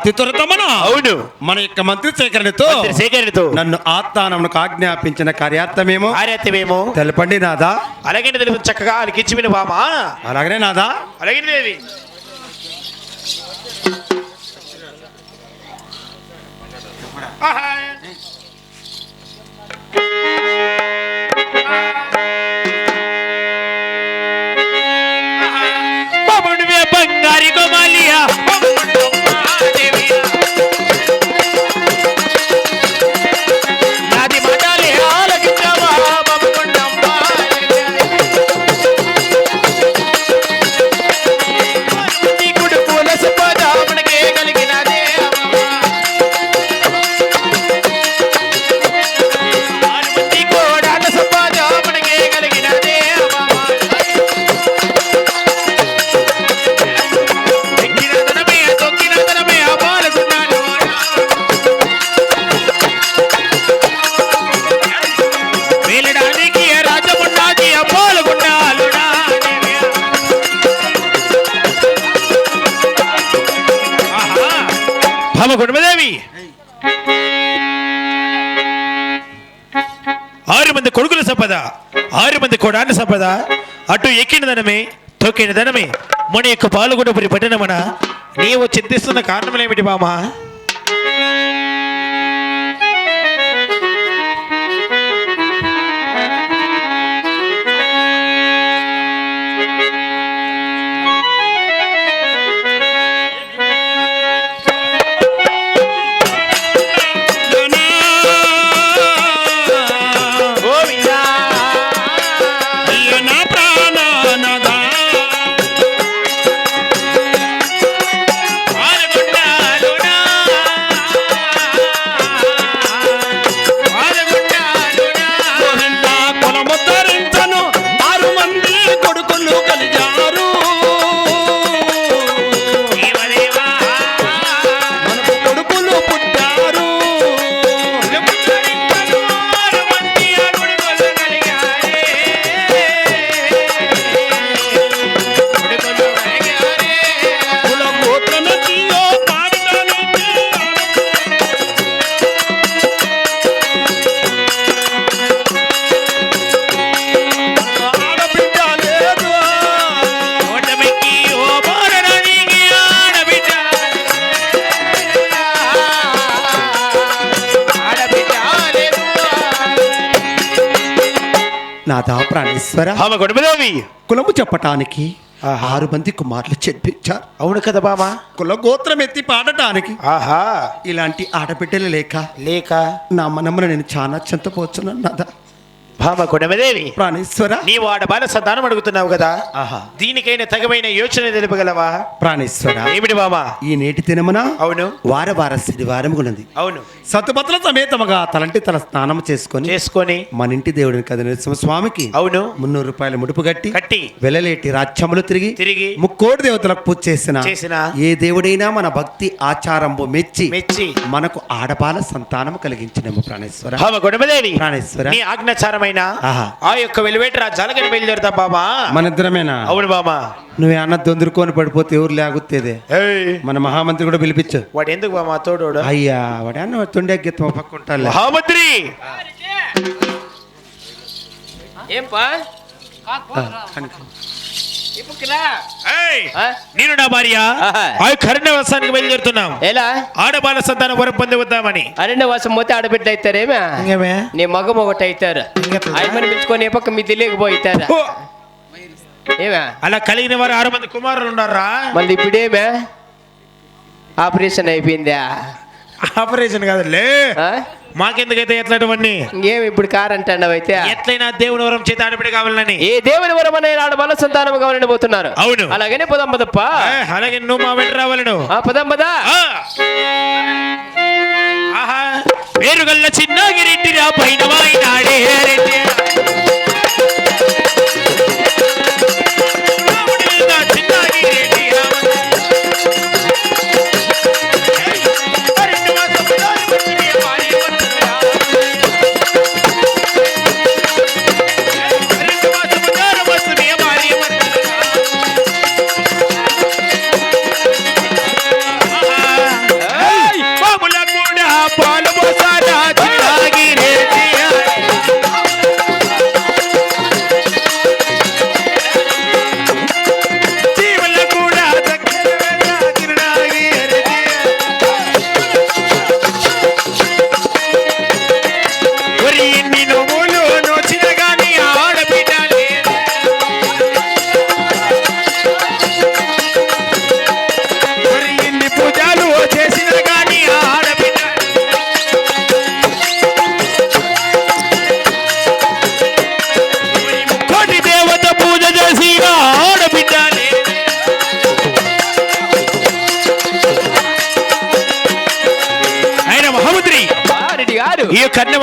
అతి త్వరతమన అవును మన యొక్క మంత్రి సేకరణతో సేకరణతో నన్ను ఆస్థానమునకు ఆజ్ఞాపించిన కార్యార్థమేమో కార్యత్వమేమో తెలపండి నాదా అలాగే తెలుగు చక్కగా అలికించి విను బామా అలాగనే నాదా అలాగే దేవి. ఆహా. కుటుంబదేవి ఆరు మంది కొడుకుల సంపద ఆరు మంది కొడాన సంపద అటు ఎక్కిన ధనమే తొక్కిన ధనమే. మన యొక్క పాల్గొనపురి పట్టణమన నీవు చింతిస్తున్న కారణమేమిటి బామా నాదా ప్రాణేశ్వర. కులము చెప్పటానికి ఆరు మంది కుమారులు చెప్పించారు. అవును కదా బామా కుల గోత్రం ఎత్తి పాడటానికి ఆహా. ఇలాంటి ఆడబిడ్డలు లేక లేక? నా మనమున నేను చాలా చింతపోతున్నాను నాదా. భామ కుటుంబదేవి ప్రాణేశ్వర. నీవు ఆడ బాల సంతానం అడుగుతున్నావు కదా. ఆహా. దీనికైన తగమైన యోచన తెలుపగలవా? ప్రాణేశ్వర. ఏమిటి బామా ఈ నేటి దినమున అవును. వార వార శనివారం ఉన్నది అవును. సతుపత్ర సమేతముగా తలంటి తల స్నానం చేసుకొని చేసుకొని మన ఇంటి దేవుడిని నరసింహ స్వామికి అవును. మున్నూరు రూపాయల ముడుపు కట్టి కట్టి వెలలేటి రాజ్యములు తిరిగి తిరిగి ముక్కోటి దేవతలకు పూజ చేసిన చేసిన ఏ దేవుడైనా మన భక్తి ఆచారంబు మెచ్చి మెచ్చి మనకు ఆడబాల సంతానము కలిగించినము ప్రాణేశ్వర. భామ కుటుంబదేవి ప్రాణేశ్వర. నీ ఆజ్ఞాచారమైన ఆహా. ఆ యొక్క వెలువేట రాజ్యాలకని బయలుదేరుతా బామా మన ఇద్దరమేనా? అవును బామా నువ్వు అన్న దొందురుకొని పడిపోతే ఎవరు లేగుతేదే ఏయ్, మన మహామంత్రి కూడా పిలిపించు. వాడు ఎందుకు బామా తోడోడు? అయ్యా వాడు అన్న తొండెగ్గెత్తం పక్క ఉంటాలే మహామంత్రి! ఏంపా? నేను నా భార్య ఆహా. ఆ కరుణవాసానికి బయలుదేరుతున్నాం. ఎలా? ఆడబాల సంతానం వరం పొందవద్దామని అరణ్య వాసం పోతే ఆడబిడ్డ అవుతారేమే నీ మగం ఒకటి అవుతారు? ఆయమని పిలుచుకొని ఏ పక్క మీ తెలియకపోతారా ఏమే? అలా కలిగిన వారు ఆరు మంది కుమారులు ఉన్నారా? మళ్ళీ ఇప్పుడేమే? ఆపరేషన్ అయిపోయిందా? ఆపరేషన్ కాదులే? మాకెందుకైతే ఎట్లాంటివన్నీ? ఇంకేమి ఇప్పుడు కార్ అంటావు అయితే? ఎట్లయినా దేవుని వరం చేత ఆడబిడ్డ కావాలని. ఏ దేవుని వరమనే ఆడ బల సంతానం కావాలని పోతున్నారు. అవును. అలాగనే పోదాం పదప్ప అలాగే నువ్వు మా వెంట రావాలను. ఆ, పదాం పదా పేరుగల్ల చిన్నగిరెడ్డి రా పైన వాయినాడే రెడ్డి.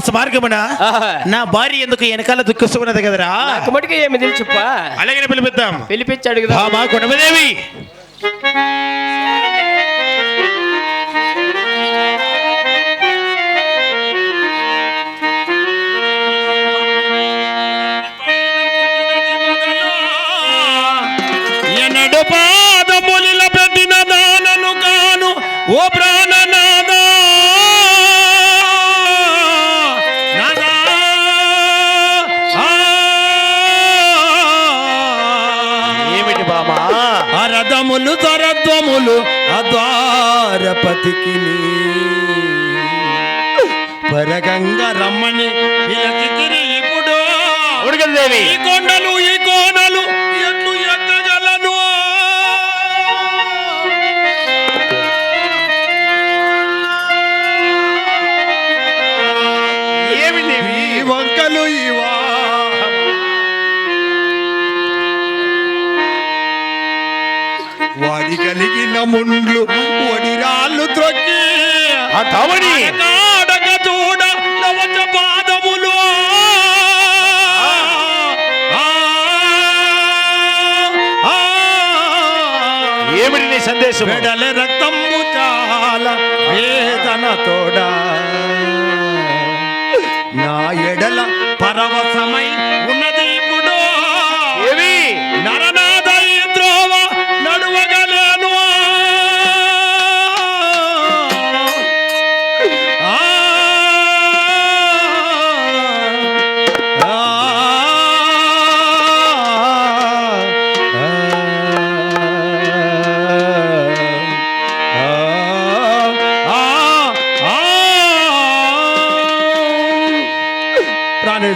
కన్యవాస మార్గమున. నా భార్య ఎందుకు వెనకాల దుఃఖిస్తున్నది కదరా? మటుకు ఏమి తెలుసుప్పా అలాగే పిలిపిద్దాం. పిలిపించి అడుగుదా. బామా కొనమదేవి అరదములు తరత్వములు అద్వారపతికి పరగంగ రమ్మని ఇప్పుడు ఉడకదేవి ఈ కొండలు ఈ ఏమిటి నీ సందేశం వెడల రక్తము చాలా వేదన తోడా. నా ఎడల పరవశమై ఉన్న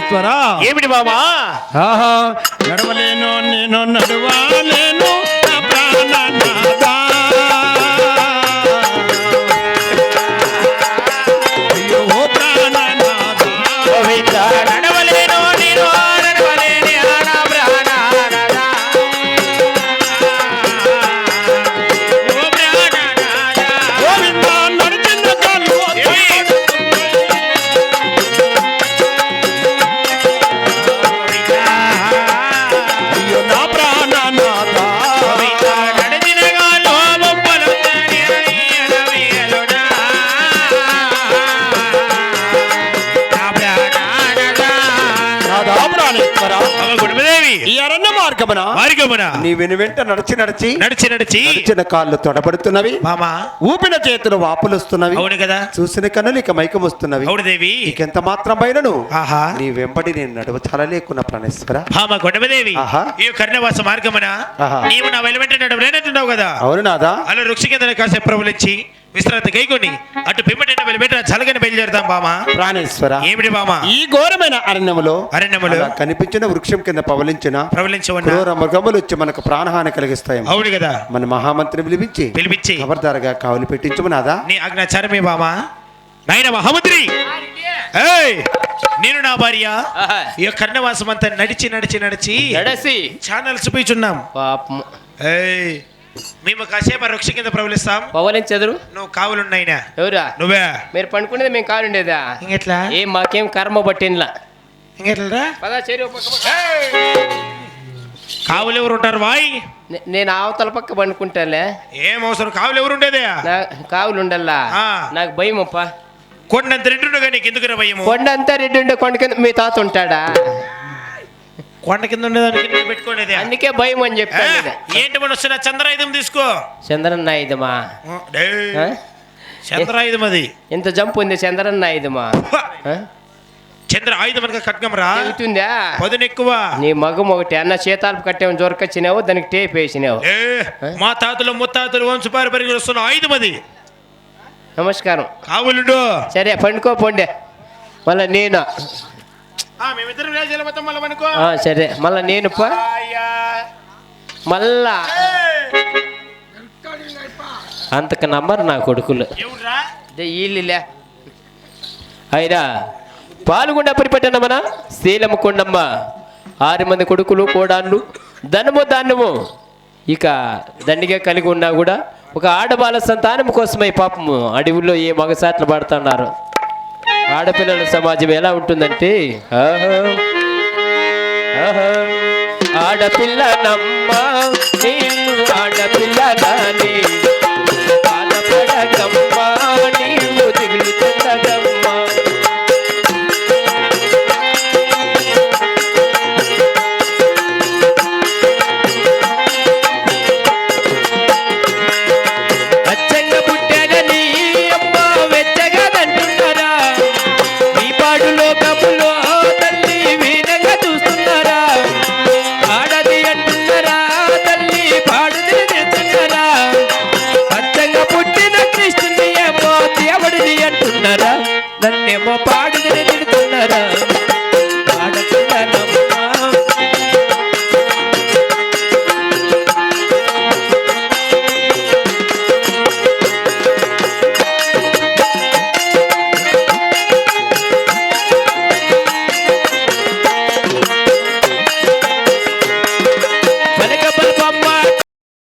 ప్రాణేశ్వరా ఏమిటి బామా ఆహా. నడవలేను నేను నడవలేను మార్గమున నీ వెను వెంట నడిచి నడిచి నడిచి నడిచి నడిచిన కాళ్ళు తొడబడుతున్నవి మామా? ఊపిన చేతులు వాపులొస్తున్నవి. అవును కదా? చూసిన కన్నులు ఇక మైకం వస్తున్నవి అవును దేవి. నీకెంత మాత్రం పైనను ఆహా. నీ వెంబడి నేను నడువ చలలేకున్న ప్రాణేశ్వర కొండమదేవి ఆహా. ఈ కర్ణవాస మార్గమున ఆహా. నీవు నా వెలువెంట నడవలేనంటున్నావు కదా? అవును నాదా. అలా వృక్ష కింద కాసేపు ప్రభులిచ్చి విశ్రాంతి కైకొని అటు పిమ్మటైన వెలువెంట చలగని బయలుదేరుతాం బామా. ప్రాణేశ్వర. ఏమిటి బామా? ఈ ఘోరమైన అరణ్యములో అరణ్యములో కనిపించిన వృక్షం కింద పవలించిన ప్రబలించవన్నా క్రూర మృగములు వచ్చి మనకు ప్రాణహాని కలిగిస్తాయి. అవును కదా. మన మహామంత్రిని పిలిపించి పిలిపించి ఖబర్దారుగా కావులు పెట్టించము నాదా. నీ ఆజ్ఞాచారమే బామా. నాయన మహామంత్రి ఏయ్ నేను నా భార్య. ఈ కర్ణవాసం అంతా నడిచి నడిచి నడిచి నడసి. ఛానల్ చూపించున్నాం. పాపం ఏయ్ మేము కాసేపు వృక్ష కింద ప్రబలిస్తాం పవలించెదరు? నువ్వు కావులున్నాయినా? ఎవరా నువ్వే? మీరు పండుకునేది మేము కాలుండేదా ఇంకెట్లా? ఏం మాకేం కర్మ పట్టినలా ఇంకెట్లా పదా చెరువు. కావులు ఎవరు ఉంటారు వాయ్? నేను అవతల పక్క పండుకుంటాలే ఏం అవసరం? కావులు ఎవరు ఉండేదే కావులు ఉండల్లా. నాకు భయం అప్ప కొండంత రెండు కానీ నీకు ఎందుకు భయము? కొండ అంతా రెడ్డి ఉండే కొండ కింద మీ తాత ఉంటాడా? కొండ కింద ఉండేదానికి పెట్టుకోలేదే అందుకే భయం అని చెప్పాను ఏంటి మన వస్తున్న చంద్రాయుధం తీసుకో. చంద్రన్న ఇదమా డేయ్, ఆ? చంద్రాయుధం అది. ఎంత జంప్ ఉంది చంద్రన్న ఇదమా చంద్ర ఆయుధం అనగా ఖడ్గం రా. చెబుతుందా పదును ఎక్కువ నీ మగం ఒకటి అన్న చేతాలు కట్టేమో జొరకొచ్చినావు దానికి టేప్ వేసినావు. మా తాతలు ముత్తాతలు వంశపారి పరిగి వస్తున్న ఆయుధం అది. నమస్కారం. కావులుండు. సరే పండుకో పొండే. మళ్ళా నేను? సరే. మళ్ళా నేను. మళ్ళా. అంతకు నమ్మరు నా కొడుకులు? వీళ్ళులే అయినా పాల్గొండ పరిపట్టణమన శీలము కొండమ్మ. ఆరు మంది కొడుకులు కోడాళ్ళు ధనము దానము ఇక దండిగా కలిగి ఉన్నా కూడా ఒక ఆడబాల సంతానం కోసమై పాపము. అడవుల్లో ఏ మగసాట్లు పడుతున్నారు? ఆడపిల్లల సమాజం ఎలా ఉంటుందంటే ఆహా, నమ్మ ఆడపిల్ల ಧನ್ಯಮ ಪಾಡಿದರೆ ನಿನ್ನ